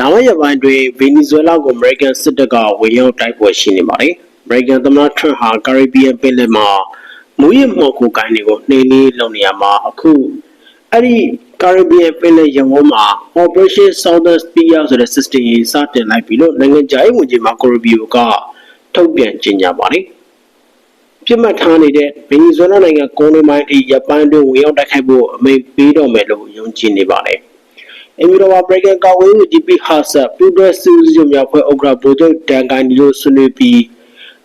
လာမယ့်ရက်ပိုင်းတွင်ဗင်နီဇွဲလားကိုအမေရိကန်စစ်တပ်ကဝင်ရောက်တိုက်ပွဲရှိနေပါတယ်။အမေရိကန်သမ္မတထရန့်ဟာကာရစ်ဘီယံပင်လယ်မှာမူရစ်မော်ကိုကိုင်းတွေကိုနှိမ်နင်းလုပ်နေရမှာအခုအဲ့ဒီကာရစ်ဘီယံပင်လယ်ရုံးမှာ Operation Southern Spear ဆိုတဲ့ system ကြီးစတင်လိုက်ပြီလို့နိုင်ငံခြားရေးဝန်ကြီးမာကိုရူဘီယိုကထုတ်ပြန်ကြေညာပါတယ်။ပြစ်မှတ်ထားနေတဲ့ဗင်နီဇွဲလားနိုင်ငံကုန်းတွင်းပိုင်းအရပိုင်းတွင်ဝင်ရောက်တိုက်ခိုက်ဖို့အမိန့်ပေးတော့မယ်လို့ယုံကြည်နေပါတယ်။ အမီတော်ဘာဘရဂန်ကာဝေးကို GP ဟာဆပ်ပူဒရစီဇုံများဖွဲ့ဥက္ကဋ္ဌဗိုလ်ချုပ်တန်ကန်ဒီလိုဆွေးနွေးပြီး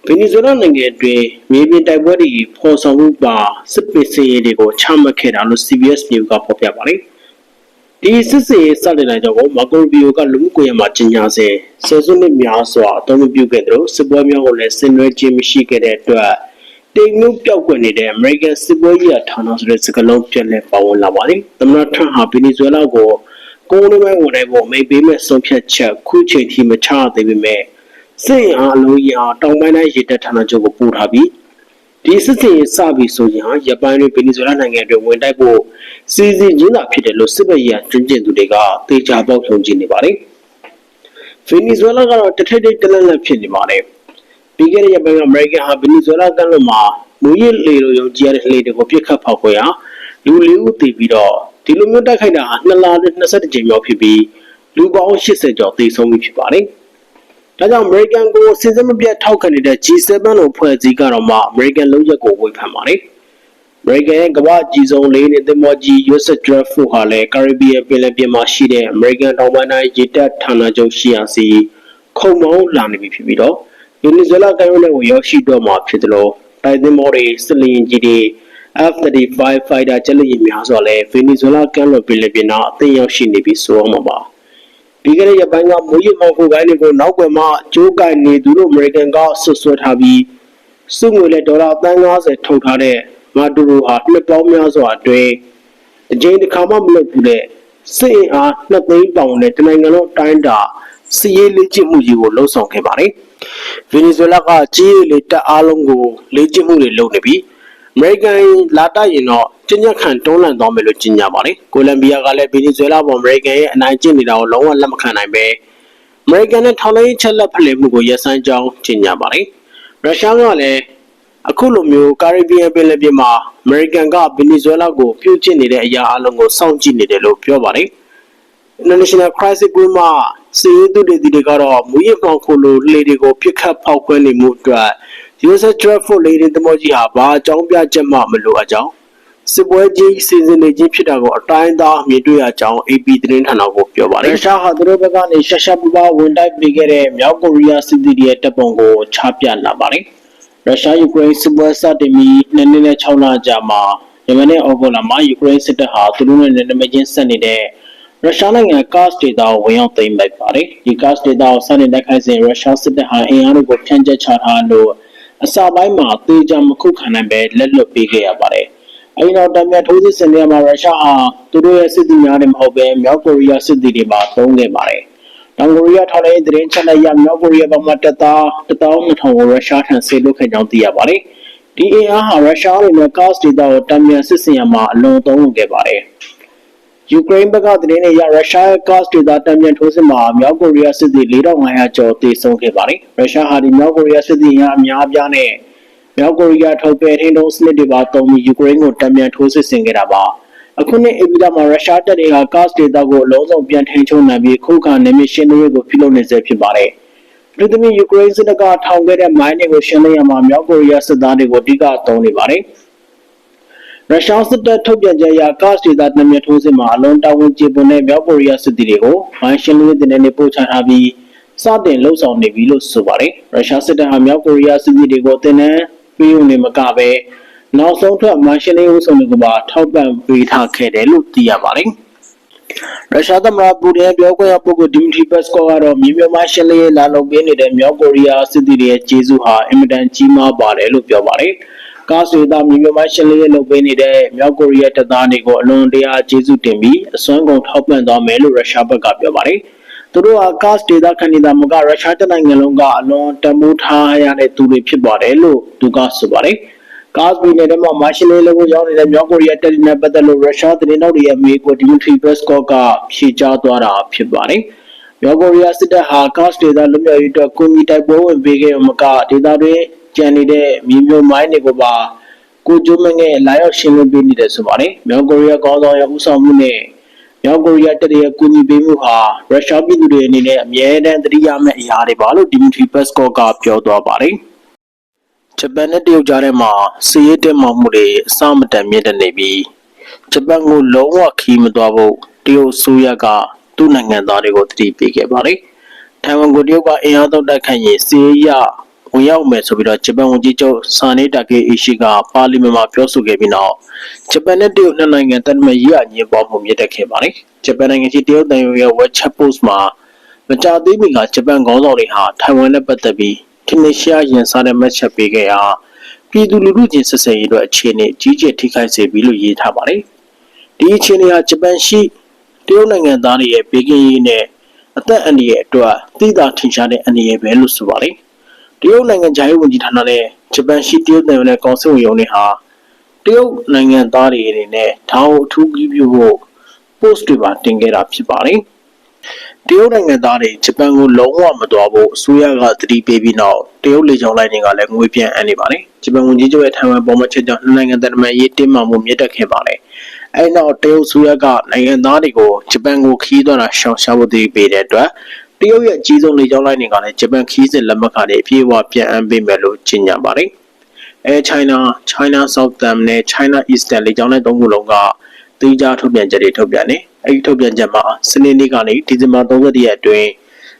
ဗင်နီဇွဲလားနိုင်ငံအတွင်းမြေပြင်တိုက်ပွဲတွေဖော်ဆောင်မှုပါစစ်ပစ်စင်ရေးတွေကိုချမှတ်ခဲ့တာလို့ CBS News ကဖော်ပြပါတယ်။ဒီစစ်စင်ရေးစတင်လိုက်တော့မာကိုဘီယိုကလူမှုကွန်ရက်မှာကြေညာစဉ်ဆယ်စုနှစ်များစွာအသုံးပြုခဲ့တယ်လို့စစ်ပွဲများကိုလည်းဆင်နွှဲခြင်းမရှိခဲ့တဲ့အတွက်တိမ်မှုပြောက်ကွယ်နေတဲ့အမေရိကန်စစ်ပွဲကြီးဌာနဆိုတဲ့စကားလုံးပြန်လည်ပါဝင်လာပါတယ်။သမ္မတထရန့်ဟာဗင်နီဇွဲလားကို ကိုယ်လုံးမဲ့ဝင်နိုင်ဖို့မိတ်ပေးမဲ့ဆုံးဖြတ်ချက်ခုချိန်ထိမချရသေးပေမဲ့စစ်ရင်အားအလုံးကြီးအားတောင်ပိုင်းတိုင်းရေတပ်ဌာနချုပ်ကိုပို့ထားပြီးဒီစစ်စင်ရေးစပြီးဆိုရင်ဟာရပန်တွေဗင်နီဇွဲလားနိုင်ငံအတွင်းဝင်တိုက်ဖို့စီစဉ်ခြင်းသာဖြစ်တယ်လို့စစ်ဘက်ရေးကျွမ်းကျင်သူတွေကသေချာပေါက်ဆုံးကြည့်နေပါတယ်ဗင်နီဇွဲလားကတော့တထိတ်ထိတ်တလန့်လန့်ဖြစ်နေပါတယ်ပြီးခဲ့တဲ့ရက်ပိုင်းကအမေရိကန်ဟာဗင်နီဇွဲလားကမ်းလွန်မှာမူရစ်လေလိုယုံကြည်ရတဲ့လေတွေကိုပြစ်ခတ်ဖောက်ခွဲရာလူလေးဦးတည်ပြီးတော့ ဒီလိုမျိုးတိုက်ခိုက်တာဟာနှစ်လ21ကြိမ်မြောက်ဖြစ်ပြီးလူပေါင်း80ကျော်သေဆုံးပြီဖြစ်ပါတယ်။ဒါကြောင့်အမေရိကန်ကိုစဉ်စမပြတ်ထောက်ခံနေတဲ့ G7 လို့ဖွဲ့စည်းကတော့မှအမေရိကန်လုံးရက်ကိုဝေဖန်ပါတယ်။အမေရိကန်ရဲ့ကမ္ဘာကြီးဆုံးလေးနဲ့သင်္ဘောကြီး USS Dreyfus ဟာလည်းကာရစ်ဘီယံပင်လယ်ပြင်မှာရှိတဲ့အမေရိကန်တောင်ပိုင်းတိုင်းရေတပ်ဌာနချုပ်ရှိရာစီခုံမောင်းလာနေပြီဖြစ်ပြီးတော့ဗင်နီဇွဲလားကမ်းရိုးတန်းကိုရောက်ရှိတော့မှာဖြစ်တယ်လို့တိုင်းသင်္ဘောတွေစစ်လင်ကြီးတွေ F-35 fighter ကျက်လက်ရည်များစွာလည်းဗင်နီဇွဲလားကမ်းလွန်ပင်လယ်ပြင်နာအသင်းရောက်ရှိနေပြီဆိုအောင်ပါပြီးခဲ့တဲ့ရက်ပိုင်းကမိုးရေမောင်ကိုကိုင်းတွေကိုနောက်ွယ်မှာကျိုးကိုင်နေသူတို့အမေရိကန်ကဆွဆွဲထားပြီးစုငွေနဲ့ဒေါ်လာ350ထုတ်ထားတဲ့မာဒူရိုဟာနှစ်ပေါင်းများစွာအတွင်းအကြိမ်တစ်ခါမှမလုပ်ဘူးတဲ့စစ်အင်အား2သိန်းပေါင်နဲ့တနိုင်ငံလုံးတိုင်းတာစီးရေးလေ့ကျင့်မှုကြီးကိုလှုံ့ဆော်ခဲ့ပါတယ်ဗင်နီဇွဲလားကကြီးရည်လေတပ်အားလုံးကိုလေ့ကျင့်မှုတွေလုပ်နေပြီး အမေရိကန်လာတိုက်ရင်တော့ကျဉ်းညက်ခံတွန်းလှန်သွားမယ်လို့ကြေညာပါတယ်။ကိုလံဘီယာကလည်းဗီနီဇွဲလားပေါ်အမေရိကန်ရဲ့အနိုင်ကျင့်နေတာကိုလုံးဝလက်မခံနိုင်ပဲအမေရိကန်နဲ့ထောက်လှမ်းရေးချက်လက်ဖလှယ်မှုကိုရပ်ဆိုင်းကြောင်းကြေညာပါတယ်။ရုရှားကလည်းအခုလိုမျိုးကာရစ်ဘီယံပင်လယ်ပြင်မှာအမေရိကန်ကဗီနီဇွဲလားကိုပြုတ်ကျစ်နေတဲ့အရာအလုံးကိုစောင့်ကြည့်နေတယ်လို့ပြောပါတယ်။ International Crisis Group မှစီးရီးသူတွေတွေကတော့မူရစ်ပေါင်ခိုလိုလေတွေကိုပြစ်ခတ်ဖောက်ခွဲနေမှုအတွက် user traffic လေရင်တမောကြီးဟာဘာအကြောင်းပြချက်မှမလိုအပ်ကြောင်းစစ်ပွဲကြီးစီစဉ်နေခြင်းဖြစ်တာကိုအတိုင်းသားမြင်တွေ့ရကြောင်း AP သတင်းဌာနကိုပြောပါတယ်ရုရှားဟာသူတို့ဘက်ကနေရှက်ရှက်ပူပါဝင်တိုက်ပေးခဲ့တဲ့မြောက်ကိုရီးယားစစ်သည်တွေရဲ့တပ်ပုံကိုချပြလာပါတယ်ရုရှားယူကရိန်းစစ်ပွဲစတင်ပြီးနှစ်နှစ်နဲ့6လကြာမှာယမန်နဲ့ဩဂုတ်လမှာယူကရိန်းစစ်တပ်ဟာသူတို့နဲ့နယ်နိမိတ်ချင်းဆက်နေတဲ့ရုရှားနိုင်ငံကာ့စ်ဒေသကိုဝင်ရောက်သိမ်းလိုက်ပါတယ်။ဒီကာ့စ်ဒေသကိုစတင်တိုက်ခိုက်စဉ်ရုရှားစစ်တပ်ဟာအင်အားတွေကိုဖြန့်ကျက်ချထားလို့ အစပိုင်းမှာတေချာမခုခံနိုင်ပဲလက်လွတ်ပေးခဲ့ရပါတယ်။အဲဒီနောက်တံမြတ်ထိုးစစ်ဆင်နေမှာရုရှားဟာသူတို့ရဲ့စစ်သည်များနဲ့မဟုတ်ပဲမြောက်ကိုရီးယားစစ်သည်တွေပါသုံးခဲ့ပါတယ်။တောင်ကိုရီးယားထောက်လှမ်းရေးသတင်းချက်လက်ရမြောက်ကိုရီးယားဘက်မှတပ်သား12000ကိုရုရှားထံဆေလွှတ်ခဲ့ကြောင်းသိရပါတယ်။ဒီအင်အားဟာရုရှားအနေနဲ့ကာ့စ်ဒေသကိုတံမြတ်စစ်ဆင်ရမှာအလွန်သုံးဝင်ခဲ့ပါတယ်။ ယူကရိန်းဘက်ကသတင်းတွေအရရုရှားရဲ့ gas ဒေသတံပြန်ထိုးစစ်မှာမြောက်ကိုရီးယားစစ်သည်4500ကျော်သေဆုံးခဲ့ပါတယ်။ရုရှားဟာဒီမြောက်ကိုရီးယားစစ်သည်များအများအပြားနဲ့မြောက်ကိုရီးယားထုတ်ပယ်ထင်းတုံးစနစ်တွေပါတုံးပြီးယူကရိန်းကိုတံပြန်ထိုးစစ်ဆင်ခဲ့တာပါ။အခုနှစ်ဧပြီလမှာရုရှားတပ်တွေက gas ဒေသကိုအလုံးစုံပြန်ထိန်းချုပ်နိုင်ပြီးခုခံနေမရှင်းရေးကိုပြုလုပ်နေဆဲဖြစ်ပါတယ်။လူသမီးယူကရိန်းစစ်တပ်ကထောင်ခဲ့တဲ့မိုင်းတွေကိုရှင်းလင်းရမှာမြောက်ကိုရီးယားစစ်သားတွေကိုအဓိကသုံးနေပါတယ်။ ရုရှားစစ်တပ်ထုတ်ပြန်ချက်အရကာ့စ်ဒေသနှမျက်ထိုးစစ်မှာအလုံးတာဝန်ကျေပွန်တဲ့မြောက်ကိုရီးယားစစ်သည်တွေကိုမိုင်းရှင်းလင်းတဲ့တင်နေပို့ချထားပြီးစတင်လှုပ်ဆောင်နေပြီလို့ဆိုပါတယ်ရုရှားစစ်တပ်ဟာမြောက်ကိုရီးယားစစ်သည်တွေကိုတင်နန်းပေးုံနေမကပဲနောက်ဆုံးထွက်မိုင်းရှင်းလင်းဦးဆောင်တွေကိုပါထောက်ပံ့ပေးထားခဲ့တယ်လို့သိရပါတယ်ရုရှားသမ္မတပူတင်ပြောခွင့်ရပုဂ္ဂိုလ်ဒီမီထရီပက်စကောကတော့မြေမြမိုင်းရှင်းလင်းလာလုပ်ပေးနေတဲ့မြောက်ကိုရီးယားစစ်သည်တွေရဲ့ကျေးဇူးဟာအင်မတန်ကြီးမားပါတယ်လို့ပြောပါတယ်။ ကားဆွေသားမြေမြမရှင်းလင်းရေးလုပ်ပေးနေတဲ့မြောက်ကိုရီးယားတပ်သားတွေကိုအလွန်တရာကျေးဇူးတင်ပြီးအစွမ်းကုန်ထောက်ပံ့သွားမယ်လို့ရုရှားဘက်ကပြောပါတယ်။သူတို့ဟာကားဒေသခံနေတာမကရုရှားတနိုင်ငံလုံးကအလွန်တမိုးထားရတဲ့သူတွေဖြစ်ပါတယ်လို့သူကဆိုပါတယ်။ကားပြည်နယ်ထဲမှာမရှင်းလင်းလုပ်ဖို့ရောက်နေတဲ့မြောက်ကိုရီးယားတပ်တွေနဲ့ပတ်သက်လို့ရုရှားသတင်းတောက်တွေရဲ့အမေကိုဒီမီထရီပက်စကော့ကဖြေကြားသွားတာဖြစ်ပါတယ်။မြောက်ကိုရီးယားစစ်တပ်ဟာကာ့စ်ဒေသလွတ်မြောက်ရေးအတွက်ကိုမီတိုက်ပွဲဝင်ပေးခဲ့မှကဒေသတွင်း ကျန်နေတဲ့မြေမြုံမိုင်းတွေကိုပါကိုကျိုးမငဲ့လာရောက်ရှင်းလင်းပေးနေတယ်ဆိုပါတယ်မြောက်ကိုရီးယားကောင်းဆောင်ရဲ့ဦးဆောင်မှုနဲ့မြောက်ကိုရီးယားတပ်ရဲ့ကူညီပေးမှုဟာရုရှားပြည်သူတွေအနေနဲ့အမြဲတမ်းသတိရမယ့်အရာတွေပါလို့ဒီမီထရီပက်စကော့ကပြောသွားပါတယ်ဂျပန်နဲ့တရုတ်ကြားထဲမှာစစ်ရေးတက်မှမှုတွေအစမတန်မြင့်တက်နေပြီးဂျပန်ကိုလုံးဝခီးမသွားဖို့တရုတ်ဆိုရကသူ့နိုင်ငံသားတွေကိုတတိပေးခဲ့ပါတယ်။ထိုင်ဝမ်ကိုတရုတ်ကအင်အားသုံးတိုက်ခိုက်ရင်စီးရ ဝင်ရောက်မယ်ဆိုပြီးတော့ဂျပန်ဝန်ကြီးချုပ်ဆာနေတာကေအီရှိကပါလီမန်မှာပြောဆိုခဲ့ပြီးနောက်ဂျပန်နဲ့တရုတ်နှစ်နိုင်ငံတန်မရေးအငင်းပေါ်မှုမြင့်တက်ခဲ့ပါတယ်။ဂျပန်နိုင်ငံကြီးတရုတ်တန်ယုံရဲ့ WeChat Post မှာမကြာသေးမီကဂျပန်ခေါင်းဆောင်တွေဟာထိုင်ဝမ်နဲ့ပတ်သက်ပြီးခင်းရှားရင်စားတဲ့မှတ်ချက်ပေးခဲ့ရာပြည်သူလူထုချင်းဆက်ဆံရေးအတွက်အခြေအနေကြီးကျယ်ထိခိုက်စေပြီလို့ရေးထားပါတယ်။ဒီအခြေအနေဟာဂျပန်ရှိတရုတ်နိုင်ငံသားတွေရဲ့ဘေးကင်းရေးနဲ့အသက်အန္တရာယ်အတွက်သိသာထင်ရှားတဲ့အန္တရာယ်ပဲလို့ဆိုပါတယ်။ တရုတ်နိုင်ငံခြားရေးဝန်ကြီးဌာနနဲ့ဂျပန်ရှိတရုတ်နိုင်ငံနဲ့ကောင်စစ်ဝင်ရုံးတွေဟာတရုတ်နိုင်ငံသားတွေအနေနဲ့ထောင်အထူးကြီးပြုဖို့ post တွေပါတင်ခဲ့တာဖြစ်ပါတယ်။တရုတ်နိုင်ငံသားတွေဂျပန်ကိုလုံးဝမတော်ဖို့အစိုးရကသတိပေးပြီးနောက်တရုတ်လေကြောင်းလိုင်းတွေကလည်းငွေပြန်အပ်နေပါတယ်။ဂျပန်ဝန်ကြီးချုပ်ရဲ့ထိုင်ဝမ်ပေါ်မှာချက်ကြောင့်နှစ်နိုင်ငံတန်တမာရေးတင်းမာမှုမြင့်တက်ခဲ့ပါတယ်။အဲနောက်တရုတ်ဆိုရကနိုင်ငံသားတွေကိုဂျပန်ကိုခီးသွားတာရှောင်ရှားဖို့တည်ပေးတဲ့အတွက် တရုတ်ရဲ့အကြီးဆုံးလေကြောင်းလိုင်းတွေကလည်းဂျပန်ခီးစစ်လက်မှတ်ခါတွေအပြည့်အဝပြန်အပ်ပေးမယ်လို့ကြေညာပါတယ်။ Air China, China Southern နဲ့ China Eastern လေကြောင်းလိုင်းသုံးခုလုံးကတိကျထုတ်ပြန်ချက်တွေထုတ်ပြန်နေ။အဲဒီထုတ်ပြန်ချက်မှာစနေနေ့ကနေဒီဇင်ဘာ31ရက်အတွင်း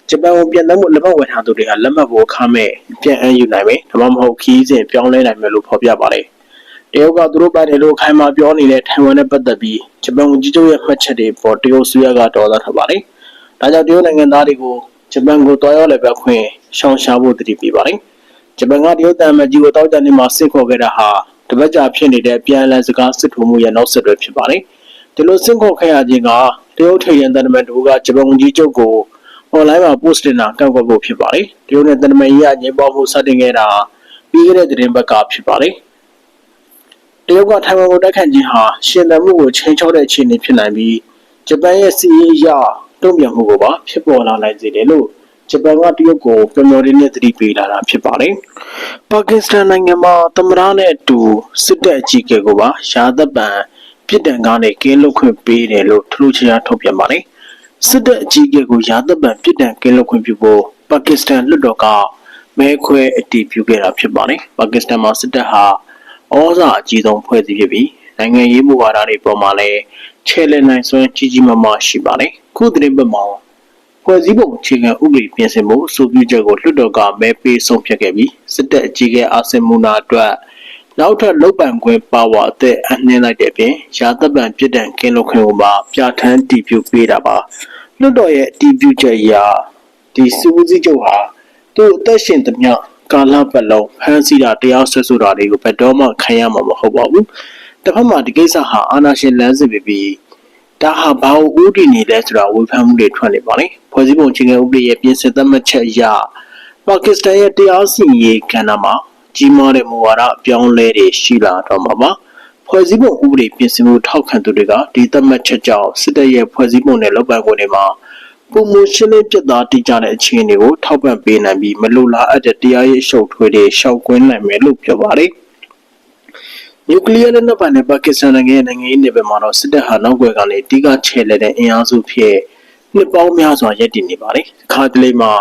ဂျပန်ကိုပြန်သက်မှုလက်မှတ်ဝယ်ထားသူတွေကလက်မှတ်ကိုခါမဲ့ပြန်အပ်ယူနိုင်မယ်။ဒါမှမဟုတ်ခီးစဉ်ပြောင်းလဲနိုင်မယ်လို့ဖော်ပြပါတယ်။တရုတ်ကသူတို့ပိုင်တယ်လို့ခိုင်မာပြောနေတဲ့ထိုင်ဝမ်နဲ့ပတ်သက်ပြီးဂျပန်ဝန်ကြီးချုပ်ရဲ့မှတ်ချက်တွေပေါ်တရုတ်ဆွေးရကတော်သားထပါတယ်။ ဒါကြောင့်တရုတ်နိုင်ငံသားတွေကိုဂျပန်ကိုတွားရောက်လည်းပဲခွင့်ရှောင်ရှားဖို့တတိပေးပါတယ်။ဂျပန်ကတရုတ်တန်မကြီးကိုတောက်တန်နေမှာစစ်ခေါ်ခဲ့တာဟာတပတ်ကြာဖြစ်နေတဲ့ပြန်လည်စကားစစ်ထိုးမှုရဲ့နောက်ဆက်တွဲဖြစ်ပါတယ်။ဒီလိုစစ်ခေါ်ခဲ့ရခြင်းကတရုတ်ထိပ်ရန်တန်တမန်တို့ကဂျပန်ဝန်ကြီးချုပ်ကို online မှာ post တင်တာကန့်ကွက်ဖို့ဖြစ်ပါတယ်။တရုတ်နဲ့တန်တမန်ရေးအငြင်းပွားမှုစတင်ခဲ့တာပြီးခဲ့တဲ့သတင်းပတ်ကဖြစ်ပါတယ်။တရုတ်ကထိုင်ဝမ်ကိုတိုက်ခတ်ခြင်းဟာရှင်သန်မှုကိုချိန်ချောက်တဲ့အခြေအနေဖြစ်နိုင်ပြီးဂျပန်ရဲ့စီးရေးအရ တုံ့ပြန်မှုကိုပါဖြစ်ပေါ်လာနိုင်စေတယ်လို့ဂျပန်ကတရုတ်ကိုပြောမျောရင်းနဲ့သတိပေးလာတာဖြစ်ပါတယ်။ပါကစ္စတန်နိုင်ငံမှာသမ္မတနဲ့အတူစစ်တပ်အကြီးအကဲကိုပါရာသက်ပံပြစ်ဒဏ်ကားနဲ့ကင်းလွတ်ခွင့်ပေးတယ်လို့ထလူချရာထုတ်ပြန်ပါတယ်။စစ်တပ်အကြီးအကဲကိုရာသက်ပံပြစ်ဒဏ်ကင်းလွတ်ခွင့်ပြုဖို့ပါကစ္စတန်လွှတ်တော်ကမဲခွဲအတည်ပြုခဲ့တာဖြစ်ပါတယ်။ပါကစ္စတန်မှာစစ်တပ်ဟာဩဇာအကြီးဆုံးဖွဲ့စည်းဖြစ်ပြီးနိုင်ငံရေးမူဝါဒတွေပေါ်မှာလည်းချဲ့လက်နိုင်စွမ်းကြီးကြီးမားမားရှိပါတယ်။ ခုသတင်းပတ်မှာဖွဲ့စည်းပုံအခြေခံဥပဒေပြင်ဆင်မှုအဆိုပြုချက်ကိုလွှတ်တော်ကမဲပေးဆုံးဖြတ်ခဲ့ပြီးစစ်တပ်အကြီးအကဲအာဆင်မူနာအတွက်နောက်ထပ်လုတ်ပံခွင့်ပါဝါအသက်အနှင်းလိုက်တဲ့အပြင်ရာသက်ပံပြစ်ဒဏ်ကင်းလွတ်ခွင့်ကိုပါပြဋ္ဌာန်းတည်ပြုပေးတာပါလွှတ်တော်ရဲ့တည်ပြုချက်အရဒီစုစည်းချုပ်ဟာသူ့အသက်ရှင်သမျှကာလပတ်လုံးဖမ်းဆီးတာတရားစွဲဆိုတာတွေကိုဘယ်တော့မှခံရမှာမဟုတ်ပါဘူးတစ်ဖက်မှာဒီကိစ္စဟာအာဏာရှင်လမ်းစဉ်ပဲပြီး ဒါဟာဘာလို့ဥတည်နေလဲဆိုတာဝေဖန်မှုတွေထွက်နေပါလေဖွဲ့စည်းပုံချင်းကဥပဒေရဲ့ပြင်ဆင်သတ်မှတ်ချက်အရပါကစ္စတန်ရဲ့တရားစီရင်ရေးကဏ္ဍမှာကြီးမားတဲ့မူဝါဒအပြောင်းလဲတွေရှိလာတော့မှာပါဖွဲ့စည်းပုံဥပဒေပြင်ဆင်မှုထောက်ခံသူတွေကဒီသတ်မှတ်ချက်ကြောင့်စစ်တပ်ရဲ့ဖွဲ့စည်းပုံနဲ့လုပ်ပိုင်ခွင့်တွေမှာပုံမရှင်းလင်းပြတ်သားတိကျတဲ့အခြေအနေကိုထောက်ပံ့ပေးနိုင်ပြီးမလိုလားအပ်တဲ့တရားရေးအရှုပ်ထွေးတွေရှောက်ကွင်းနိုင်မယ်လို့ပြောပါတယ် နျူကလ িয়ার လက်နက်ပိုင်တဲ့ပါကစ္စတန်နိုင်ငံရဲ့နိုင်ငံရေးနယ်ပယ်မှာတော့စစ်တပ်ဟာနောက်ွယ်ကနေတိကချဲလဲတဲ့အင်အားစုဖြစ်နှစ်ပေါင်းများစွာရည်တည်နေပါတယ်။ခါတလေမှာ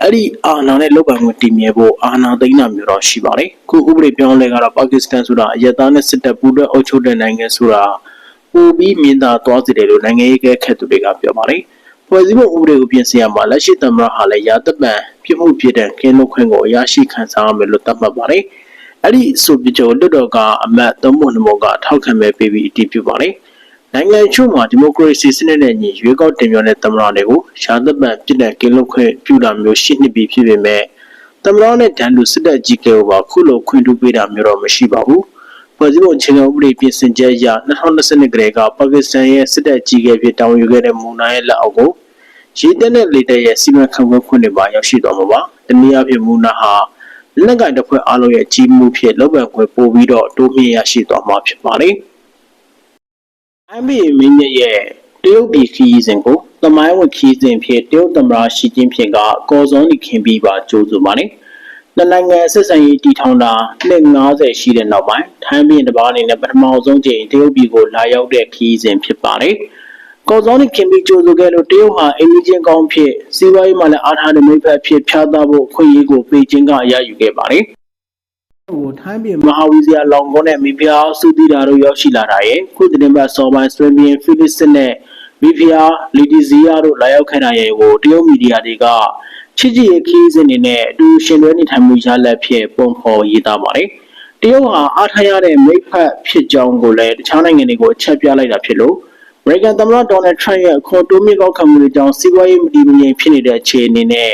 အဲ့ဒီအာဏာနဲ့လုပ်ပိုင်ခွင့်တည်မြဲဖို့အာဏာသိမ်းတာမျိုးတော့ရှိပါတယ်။ခုဥပဒေပြောင်းလဲကတော့ပါကစ္စတန်ဆိုတာအယက်သားနဲ့စစ်တပ်ပူးတွဲအုပ်ချုပ်တဲ့နိုင်ငံဆိုတာပိုပြီးမြင်သာသွားစေတယ်လို့နိုင်ငံရေးကခက်သူတွေကပြောပါတယ်။ဖွဲ့စည်းပုံဥပဒေကိုပြင်ဆင်ရမှာလက်ရှိသမ္မတဟာလည်းရာသက်ပံပြမှုပြတဲ့ကင်းလွတ်ခွင့်ကိုအရရှိခံစားရမယ်လို့သတ်မှတ်ပါတယ်။ အဲ့ဒီဆိုပြချက်လွတ်တော်ကအမတ်သုံးပုံနှမကထောက်ခံမဲ့ပေးပြီးအတည်ပြုပါတယ်။နိုင်ငံချို့မှာဒီမိုကရေစီစနစ်နဲ့ညီရွေးကောက်တင်မြှောက်တဲ့သမ္မတတွေကိုရှားသက်ပံပြစ်ဒဏ်ကင်းလွတ်ခွင့်ပြုတာမျိုးရှိနေပြီဖြစ်ပေမဲ့သမ္မတနဲ့ဒန်လူစစ်တပ်ကြီးကဲကိုပါခုလိုခွင့်ပြုပေးတာမျိုးတော့မရှိပါဘူး။ဖွဲ့စည်းပုံအခြေခံဥပဒေပြင်ဆင်ချက်အရ2020ကလေးကပါကစ္စတန်ရဲ့စစ်တပ်ကြီးကဲဖြစ်တောင်းယူခဲ့တဲ့မူနာရဲ့လက်အောက်ကိုရေတက်တဲ့လေတက်ရဲ့စီမံခန့်ခွဲခွင့်တွေပါရောက်ရှိသွားမှာပါ။တနည်းအားဖြင့်မူနာဟာ လက်ကင်တစ်ဖွဲ့အားလုံးရဲ့ကြီးမှုဖြစ်လောက်ပံခွဲပို့ပြီးတော့တိုးမြင့်ရရှိသွားမှာဖြစ်ပါတယ်။ NBA မင်းရဲ့ရဲ့တရုတ်ပြည်ခီးစဉ်ကိုသမိုင်းဝင်ခီးစဉ်ဖြစ်တရုတ်သမ္မတရှီကျင်းဖျင်ကကော်စောနီခင်ပြီးပါကြိုးဆိုပါတယ်။နှစ်နိုင်ငံဆက်ဆံရေးတည်ထောင်တာနှစ်90ရှိတဲ့နောက်ပိုင်းထိုင်းပြည်တစ်ပါးအနေနဲ့ပထမဆုံးကြိမ်တရုတ်ပြည်ကိုလာရောက်တဲ့ခီးစဉ်ဖြစ်ပါတယ်။ ကော်စောနီခင်ပြီးကြိုးဆိုခဲ့လို့တရုတ်ဟာအင်ဂျင်ကောင်းဖြစ်စီးပွားရေးမှာလည်းအားထားတဲ့မိဖက်ဖြစ်ဖြားသားဖို့အခွင့်အရေးကိုပေကျင်းကအရယူခဲ့ပါတယ်။ကိုထိုင်းပြည်မဟာဝီဇယာလောင်ကွန်နဲ့မိဖုရားစုတီတာတို့ရောက်ရှိလာတာရဲ့ခုတင်ပတ်စောပိုင်းစပင်ဘီယန်ဖီလစ်စ်နဲ့မိဖုရားလီဒီဇီယာတို့လာရောက်ခဲ့တာရဲ့ကိုတရုတ်မီဒီယာတွေကချစ်ကြည်ရေးခီးစဉ်တွေနဲ့အတူရှင်တွဲနေထိုင်မှုရလက်ဖြစ်ပုံဖော်ရေးသားပါတယ်။တရုတ်ဟာအားထားရတဲ့မိဖက်ဖြစ်ကြောင်းကိုလည်းတခြားနိုင်ငံတွေကိုအချက်ပြလိုက်တာဖြစ်လို့ American သမ္မတဒေါ်နယ်ထရန့်ရဲ့အခေါ်တိုးမြင့်ကောက်ခံမှုတွေကြောင့်စီးပွားရေးမတည်မငြိမ်ဖြစ်နေတဲ့အခြေအနေနဲ့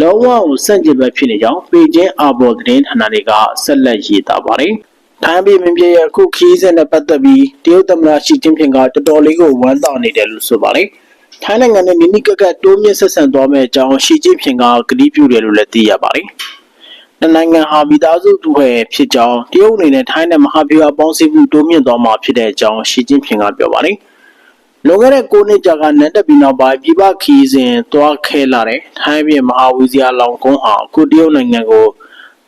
လုံးဝကိုစန့်ကျင်ဘက်ဖြစ်နေကြောင်းပေကျင်းအာဘော်သတင်းဌာနတွေကဆက်လက်ရေးသားပါတယ်။ထိုင်းပြည်မင်းပြရဲ့အခုခီးစဉ်နဲ့ပတ်သက်ပြီးတရုတ်သမ္မတရှီကျင်းဖျင်ကတော်တော်လေးကိုဝမ်းသာနေတယ်လို့ဆိုပါတယ်။ထိုင်းနိုင်ငံနဲ့နိနိကကတိုးမြင့်ဆက်ဆံသွားမယ့်အကြောင်းရှီကျင်းဖျင်ကကတိပြုတယ်လို့လည်းသိရပါတယ်။နှစ်နိုင်ငံဟာမိသားစုတူဟဲဖြစ်ကြောင်းတရုတ်အနေနဲ့ထိုင်းနဲ့မဟာဗျူဟာပေါင်းစည်းမှုတိုးမြင့်သွားမှာဖြစ်တဲ့အကြောင်းရှီကျင်းဖျင်ကပြောပါတယ်။ လွန်ခဲ့တဲ့9နှစ်ကြာကနန်းတက်ပြီးနောက်ပိုင်းပြည်ပခီးစဉ်သွားခဲလာတဲ့ထိုင်းပြည်မဟာဝီဇယာလောင်ကုန်းဟာအခုတရုတ်နိုင်ငံကို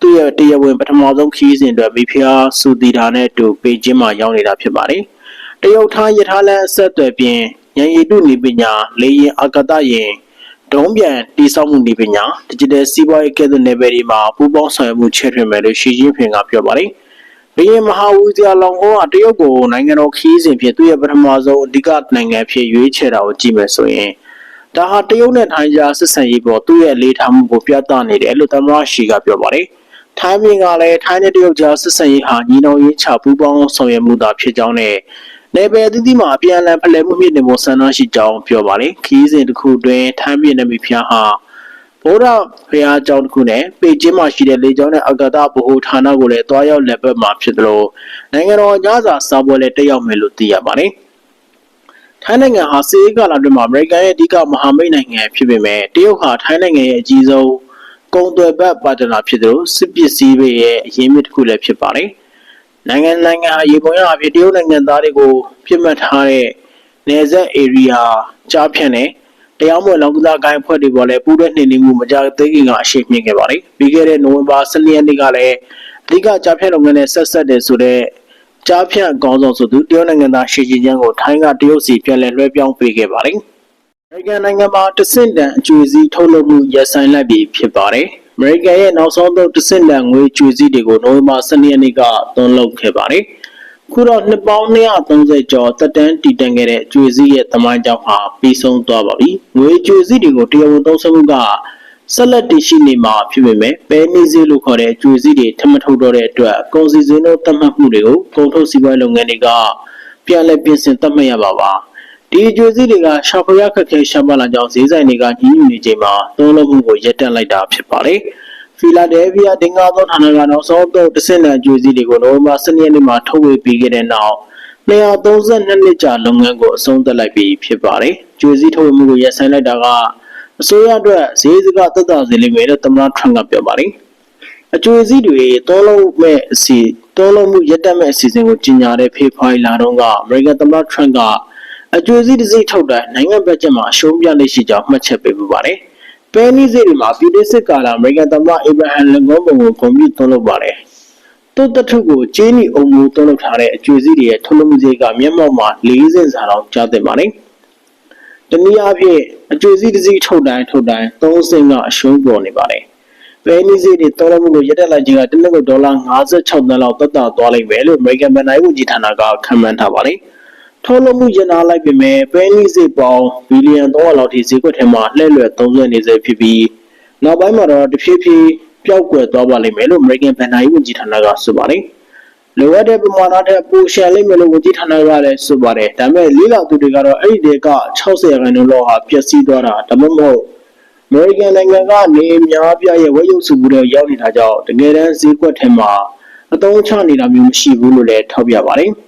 သူ့ရဲ့တရားဝင်ပထမဆုံးခီးစဉ်အတွက်မိဖုရားစူတီတာနဲ့အတူပေကျင်းမှာရောက်နေတာဖြစ်ပါတယ်။တရုတ်ထားယထာလန်အဆက်အသွယ်ပြင်ရန်ရည်တုနေပညာလေရင်အာကာသရင်ဒုံးပြန်တိစောက်မှုနေပညာ digital စီးပွားရေးကဲ့သို့နယ်ပယ်တွေမှာပူးပေါင်းဆောင်ရွက်မှုချဲ့ထွင်မယ်လို့ရှီကျင်းဖင်ကပြောပါတယ်။ ဘရင်မဟာဝီဇာလောင်ကောကတရုတ်ကိုနိုင်ငံတော်ခီးစဉ်ဖြစ်သူ့ရဲ့ပထမဆုံးအဓိကနိုင်ငံဖြစ်ရွေးချယ်တာကိုကြည့်မယ်ဆိုရင်ဒါဟာတရုတ်နဲ့ထိုင်းကြားဆက်ဆံရေးပေါ်သူ့ရဲ့လေးထားမှုကိုပြသနေတယ်လို့သမ္မတရှီကပြောပါတယ်။ထိုင်းပြည်ကလည်းထိုင်းနဲ့တရုတ်ကြားဆက်ဆံရေးဟာညီနောင်ရေးချပူးပေါင်းဆောင်ရွက်မှုသာဖြစ်ကြောင်းနဲ့နေပယ်သီးသီးမှာအပြန်အလှန်ဖလှယ်မှုမြင့်နေဖို့ဆန္ဒရှိကြောင်းပြောပါတယ်။ခီးစဉ်တစ်ခုတွင်ထိုင်းပြည်နယ်မိဖုရားဟာ ဗုဒ္ဓဘုရားကျောင်းတစ်ခုနဲ့ပေကျင်းမှာရှိတဲ့လေကျောင်းနဲ့အဂတဗဟိုဌာနကိုလည်းတွားရောက်လက်ပတ်မှာဖြစ်သလိုနိုင်ငံတော်ညစာစားပွဲလည်းတက်ရောက်မယ်လို့သိရပါတယ်။ထိုင်းနိုင်ငံဟာစီးရီးကာလအတွင်းမှာအမေရိကန်ရဲ့အဓိကမဟာမိတ်နိုင်ငံဖြစ်ပေမဲ့တရုတ်ဟာထိုင်းနိုင်ငံရဲ့အကြီးဆုံးကုန်သွယ်ဘက်ပါတနာဖြစ်သလိုစစ်ပစ္စည်းတွေရဲ့အရင်းမြစ်တစ်ခုလည်းဖြစ်ပါတယ်။နိုင်ငံနိုင်ငံဟာရေပေါ်ရအဖြစ်တရုတ်နိုင်ငံသားတွေကိုပြစ်မှတ်ထားတဲ့နယ်စပ် area ကြားဖြန့်တဲ့ တရားမဝင်လောင်ကစားကိုင်းအဖွဲ့တွေပေါ်လည်းပူးတွဲနှိမ်နင်းမှုမကြသေးခင်ကအရှိန်မြင့်ခဲ့ပါတယ်။ပြီးခဲ့တဲ့နိုဝင်ဘာ12ရက်နေ့ကလည်းအဓိကကြားဖြတ်လုပ်ငန်းနဲ့ဆက်ဆက်တယ်ဆိုတဲ့ကြားဖြတ်အကောင်းဆုံးဆိုသူတရုတ်နိုင်ငံသားရှီဂျင်ကျန်းကိုထိုင်းကတရုတ်စီပြန်လည်လွှဲပြောင်းပေးခဲ့ပါတယ်။အမေရိကန်နိုင်ငံမှာတဆင့်တန်အကျွေးစည်းထုတ်လုပ်မှုရပ်ဆိုင်းလိုက်ပြီဖြစ်ပါတယ်။အမေရိကန်ရဲ့နောက်ဆုံးသောတဆင့်တန်ငွေကျွေးစည်းတွေကိုနိုဝင်ဘာ12ရက်နေ့ကသွန်းလုပ်ခဲ့ပါတယ်။ ခုတော့နှစ်ပေါင်း230ကျော်တက်တန်းတည်တံ့ခဲ့တဲ့ကျွေစည်းရဲ့သမိုင်းကြောင်းဟာပြီးဆုံးသွားပါပြီ။ငွေကျွေစည်းတွေကိုတရားဝင်သုံးစွဲမှုကဆက်လက်တည်ရှိနေမှာဖြစ်ပေမဲ့ပဲနေစည်းလို့ခေါ်တဲ့ကျွေစည်းတွေထမထုတ်တော့တဲ့အတွက်ကုန်စည်စင်းတို့သတ်မှတ်မှုတွေကိုကုန်ထုတ်စီးပွားလုပ်ငန်းတွေကပြန်လည်ပြင်ဆင်သတ်မှတ်ရပါပါ။ဒီကျွေစည်းတွေကရှာဖွေရခက်ခဲရှားပါလာကြောင်းဈေးဆိုင်တွေကညှိညူနေချိန်မှာသုံးလို့မှုကိုရပ်တန့်လိုက်တာဖြစ်ပါတယ်။ ဖီလာဒဲလ်ဖီးယားတင်ကားသောဌာနကနောက်ဆုံးတော့တဆင့်တန်ကျွေးစည်းတွေကိုနိုဝင်ဘာ12ရက်နေ့မှာထုတ်ဝေပေးခဲ့တဲ့နောက်232နှစ်ကြာလုပ်ငန်းကိုအဆုံးသတ်လိုက်ပြီးဖြစ်ပါတယ်။ကျွေးစည်းထုတ်ဝေမှုကိုရပ်ဆိုင်းလိုက်တာကအစိုးရအတွက်ဈေးစကသက်သာစေလိမ့်မယ်လို့သမ္မတထရန့်ကပြောပါတယ်။အကျွေးစည်းတွေတောလုံးမဲ့အစီတောလုံးမှုရပ်တန့်မဲ့အစီအစဉ်ကိုကြီးညာတဲ့ဖေဖော်ဝါရီလတုန်းကအမေရိကန်သမ္မတထရန့်ကအကျွေးစည်းတစ်စိတ်ထုတ်တဲ့နိုင်ငံဘတ်ဂျက်မှာအရှုံးပြလိမ့်ရှိကြောင်းမှတ်ချက်ပေးပူပါတယ်။ ပဲနီးစေးတွေမှာပြည်တစ်စစ်ကာလာအမေရိကန်သမ္မတအေဗရာဟမ်လင်ကွန်ပုံကိုဂုဏ်ပြုသွင်းလုပ်ပါတယ်။တုတ်တထုကိုကျင်းနီအုံမျိုးသွင်းလုပ်ထားတဲ့အကျွေးစည်းတွေရဲ့ထုတ်လုပ်မှုစရိတ်ကမျက်မှောက်မှာ၄ဆင့်စာလောက်ကျသင့်ပါတယ်။တနည်းအားဖြင့်အကျွေးစည်းတစ်စီးထုတ်တိုင်းထုတ်တိုင်း၃ဆင့်ကအရှုံးပေါ်နေပါတယ်။ပဲနီးစေးတွေသုံးလို့မှုကိုရက်တက်လိုက်ခြင်းကတစ်နှစ်ကိုဒေါ်လာ56သန်းလောက်သက်သာသွားလိမ့်မယ်လို့အမေရိကန်ဗန်နိုင်းဝန်ကြီးဌာနကခန့်မှန်းထားပါတယ်။ ထုတ်လုပ်မှုရင်နာလိုက်ပေမဲ့ပဲနီးစိပေါင်းဘီလီယံ300လောက်ထိဈေးကွက်ထဲမှာလှည့်လွယ်သုံးစွဲနေစေဖြစ်ပြီးနောက်ပိုင်းမှာတော့တဖြည်းဖြည်းပျောက်ကွယ်သွားပါလိမ့်မယ်လို့ American ဘဏ္ဍာရေးဝန်ကြီးဌာနကဆိုပါတယ်။လိုအပ်တဲ့ပမာဏထက်ပိုရှယ်လိမ့်မယ်လို့ဝန်ကြီးဌာနကလည်းဆိုပါတယ်။ဒါပေမဲ့လေးလာသူတွေကတော့အဲ့ဒီတွေက60ရာခိုင်နှုန်းလောက်ဟာပျက်စီးသွားတာဒါမှမဟုတ် American နိုင်ငံကနေများပြရဲ့ဝက်ရုပ်စုမှုတွေရောက်နေတာကြောင့်တကယ်တမ်းဈေးကွက်ထဲမှာအသုံးချနေတာမျိုးမရှိဘူးလို့လည်းထောက်ပြပါတယ်။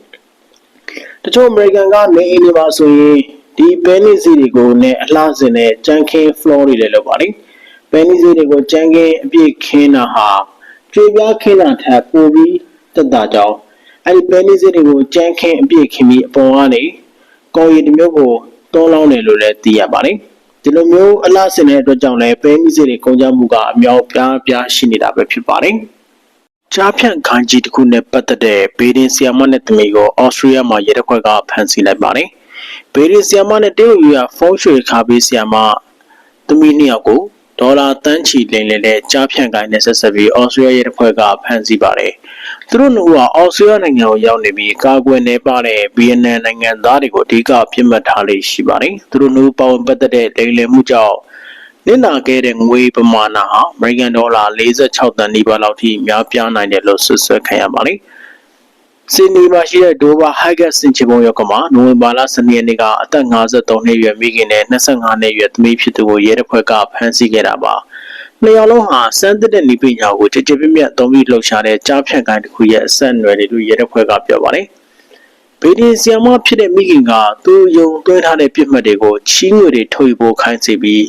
တချို့အမေရိကန်ကနေအိမ်တွေမှာဆိုရင်ဒီဘဲနစ်စီတွေကိုနဲ့အလှစင်နဲ့ကြမ်းခင်း floor တွေလည်းလုပ်ပါလိမ့်ဘဲနစ်စီတွေကိုကြမ်းခင်းအပြည့်ခင်းတာဟာကျွေပြားခင်းတာထက်ပိုပြီးတက်တာကြောင်းအဲ့ဒီဘဲနစ်စီတွေကိုကြမ်းခင်းအပြည့်ခင်းပြီးအပေါ်ကနေကော်ရီတစ်မျိုးကိုတောင်းလောင်းတယ်လို့လည်းသိရပါတယ်ဒီလိုမျိုးအလားစင်တဲ့အတွက်ကြောင့်လည်းပဲမိစေတွေကုန်ကြမှုကအမြောက်ပြားပြားရှိနေတာပဲဖြစ်ပါတယ် ကြားဖြန့်ခိုင်းကြီးတစ်ခုနဲ့ပတ်သက်တဲ့ဘေဒင်ဆီယာမနဲ့တမီကိုအော်စတြေးလျမှာရဲတပ်ဖွဲ့ကဖမ်းဆီးလိုက်ပါတယ်ဘေဒင်ဆီယာမနဲ့တရုတ်ယူရဖုန်းရွှေခါပေးဆီယာမတမီနှစ်ယောက်ကိုဒေါ်လာတန်းချီလိမ်လည်တဲ့ကြားဖြန့်ကိုင်းနဲ့ဆက်ဆက်ပြီးအော်စတြေးလျရဲတပ်ဖွဲ့ကဖမ်းဆီးပါတယ်သူတို့နှစ်ဦးကအော်စတြေးလျနိုင်ငံကိုရောက်နေပြီးကာကွယ်နေပါတဲ့ဗီယက်နမ်နိုင်ငံသားတွေကိုအဓိကပြစ်မှတ်ထားလေးရှိပါတယ်သူတို့နှစ်ဦးပါဝင်ပတ်သက်တဲ့လိမ်လည်မှုကြောင့် နစ်နာခဲ့တဲ့ငွေပမာဏဟာအမေရိကန်ဒေါ်လာ46တန်နီးပါးလောက်ထိများပြားနိုင်တယ်လို့ဆွဆွဲခံရပါတယ်။စင်နီမှာရှိတဲ့ဒိုဘာဟိုက်ကစင်ချီဘုံရောက်ကမှာနိုဝင်ဘာလ12ရက်နေ့ကအသက်53နှစ်အရွယ်မိခင်နဲ့25နှစ်အရွယ်သမီးဖြစ်သူကိုရဲတပ်ဖွဲ့ကဖမ်းဆီးခဲ့တာပါ။နှစ်ယောက်လုံးဟာစမ်းသစ်တဲ့နေပညာကိုကြည်ကြည်ပြည့်ပြည့်သုံးပြီးလှုပ်ရှားတဲ့ကြားဖြတ်ကိုင်းတစ်ခုရဲ့အဆက်အနွယ်တွေလို့ရဲတပ်ဖွဲ့ကပြောပါတယ်။ဗီဒီဆီယမဖြစ်တဲ့မိခင်ကသူ့ယုံသွင်းထားတဲ့ပြစ်မှတ်တွေကိုချီးငွေတွေထုတ်ယူဖို့ခိုင်းစီပြီး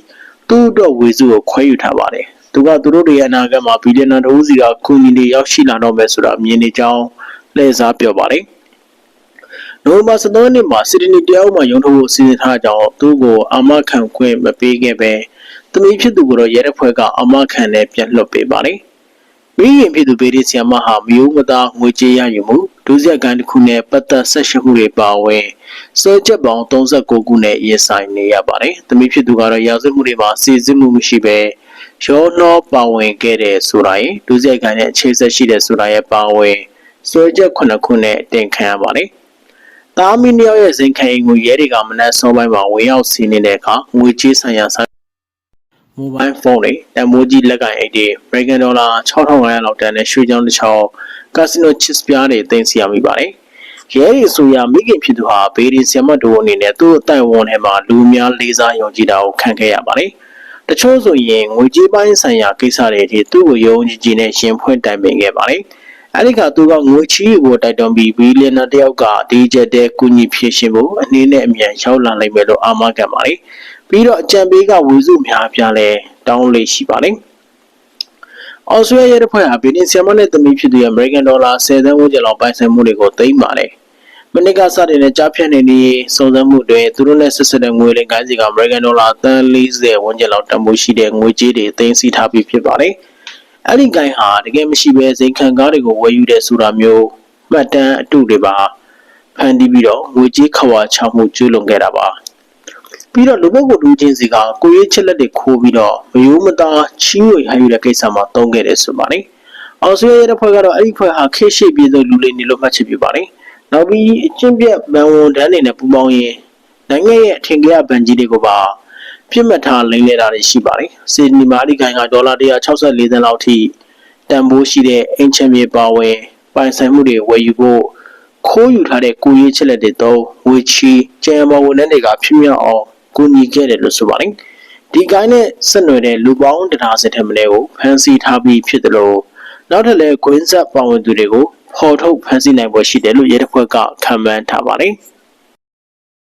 သူ့အတွက်ဝေစုကိုခွဲယူထားပါတယ်။သူကသူတို့တွေရဲ့အနာဂတ်မှာဘီလီယံနာတဦးစီကကူညီနေရောက်ရှိလာတော့မယ်ဆိုတာမြင်နေကြောင်းလှည့်စားပြောပါတယ်။နိုဝင်ဘာ13ရက်နေ့မှာစီဒနီတရားဥပဒေရုံးထုတ်ဖို့စီစဉ်ထားကြောင်းသူ့ကိုအာမခံခွင့်မပေးခဲ့ပဲသမီးဖြစ်သူကိုတော့ရဲတပ်ဖွဲ့ကအာမခံနဲ့ပြန်လွှတ်ပေးပါတယ်။မိရင်ဖြစ်သူဘေဒီဆီယမဟာမျိုးမသားငွေကြေးရယူမှု ဒုစရိုက်ကန်တစ်ခုနဲ့ပတ်သက်ဆက်ရှုမှုတွေပါဝင်စောချက်ပေါင်း39ခုနဲ့ရင်ဆိုင်နေရပါတယ်။သမီးဖြစ်သူကတော့ရာဇဝတ်မှုတွေမှာစီစစ်မှုမရှိဘဲရောနှောပါဝင်ခဲ့တဲ့ဆိုတာရင်ဒုစရိုက်ကန်နဲ့အခြေဆက်ရှိတဲ့ဆိုတာရဲ့ပါဝင်စောချက်9ခုနဲ့တင်ခံရပါတယ်။တာမီနီယောက်ရဲ့ဇင်ခံအိမ်ကိုရဲတွေကမနက်စောပိုင်းမှာဝင်ရောက်စီးနေတဲ့အခါငွေကြေးဆိုင်ရာဆိုင် မိုဘိုင်းဖုန်းတွေတန်မိုးကြီးလက်ကင်အိတ်တွေ American Dollar 6500လောက်တန်တဲ့ရွှေချောင်းတစ်ချောင်းကာစီနိုချစ်ပြားတွေတင်စီရမိပါတယ်။ရဲရီဆိုရမိခင်ဖြစ်သူဟာဘေဒီဆီယမတ်တို့အနေနဲ့သူ့အတိုင်ဝန်ထဲမှာလူများလေးစားယုံကြည်တာကိုခံခဲ့ရပါတယ်။တချို့ဆိုရင်ငွေကြေးပိုင်းဆိုင်ရာကိစ္စတွေအထိသူ့ကိုယုံကြည်ကြည်နဲ့ရှင်ဖွင့်တိုင်ပင်ခဲ့ပါတယ်။အဲဒီကသူကငွေချီးကိုတိုက်တွန်းပြီးဘီလီယံနာတယောက်ကဒီချက်တဲ့ကုညီဖြည့်ရှင်ဖို့အနေနဲ့အမြန်ရောက်လာနိုင်မယ်လို့အာမခံပါတယ်။ ပြီးတော့အကြံပေးကဝေစုများပြားလဲတောင်းလေးရှိပါတယ်။အော်စတြေးလျရဲ့ဖွဲ့ဟာဗီနီဆီယမနဲ့သမီးဖြစ်သူရဲ့ American Dollar 10သန်းဝန်းကျင်လောက်ပိုင်ဆိုင်မှုတွေကိုသိမ်းပါတယ်။မနစ်ကစတဲ့နဲ့ကြားဖြတ်နေနေစုံစမ်းမှုတွေသူတို့နဲ့ဆက်ဆက်တဲ့ငွေလိမ်ကိုင်းစီက American Dollar သန်း40ဝန်းကျင်လောက်တန်ဖိုးရှိတဲ့ငွေကြေးတွေသိမ်းဆည်းထားပြီးဖြစ်ပါတယ်။အဲ့ဒီကိုင်းဟာတကယ်မရှိဘဲဇိမ်ခံကားတွေကိုဝယ်ယူတဲ့ဆိုတာမျိုးမှတ်တမ်းအတုတွေပါဖန်တီးပြီးတော့ငွေကြေးခွာချမှုကျွလွန်ခဲ့တာပါ။ ပြီးတော့လူပုဂ္ဂိုလ်လူချင်းစီကကိုရေးချက်လက်တွေခိုးပြီးတော့မယိုးမသားချီးငွေဟန်ယူတဲ့ကိစ္စမှာတုံးခဲ့တယ်ဆိုပါလေ။အောင်ဆွေရဲ့ဖွဲ့ကတော့အဲ့ဒီဖွဲ့ဟာခေတ်ရှိပြည်သူလူလေးနေလို့မှတ်ချက်ပြပါလေ။နောက်ပြီးအချင်းပြက်ဗန်ဝန်တန်းနေနဲ့ပူပေါင်းရင်နိုင်ငံရဲ့အထင်ကြီးဗန်ကြီးတွေကိုပါပြစ်မှတ်ထားလိမ့်နေတာတွေရှိပါလေ။စီဒနီမာဒီခိုင်ကဒေါ်လာ164သန်းလောက်ထိတန်ဖိုးရှိတဲ့အင်ချင်မြေပါဝင်ပိုင်ဆိုင်မှုတွေဝယ်ယူဖို့ခိုးယူထားတဲ့ကိုရေးချက်လက်တွေတော့ဝေချီကျန်ပေါ်ဝန်ထမ်းတွေကဖြစ်မြောက်အောင် ကူညီခဲ့တယ်လို့ဆိုပါတယ်ဒီကိုင်းနဲ့ဆက်နွယ်တဲ့လူပေါင်းတရားစစ်ထက်မလဲကိုဖမ်းဆီးထားပြီးဖြစ်တယ်လို့နောက်ထပ်လည်းကွင်းဆက်ပါဝင်သူတွေကိုဖော်ထုတ်ဖမ်းဆီးနိုင်ဖို့ရှိတယ်လို့ရဲတပ်ဖွဲ့ကခံမှန်းထားပါတယ်။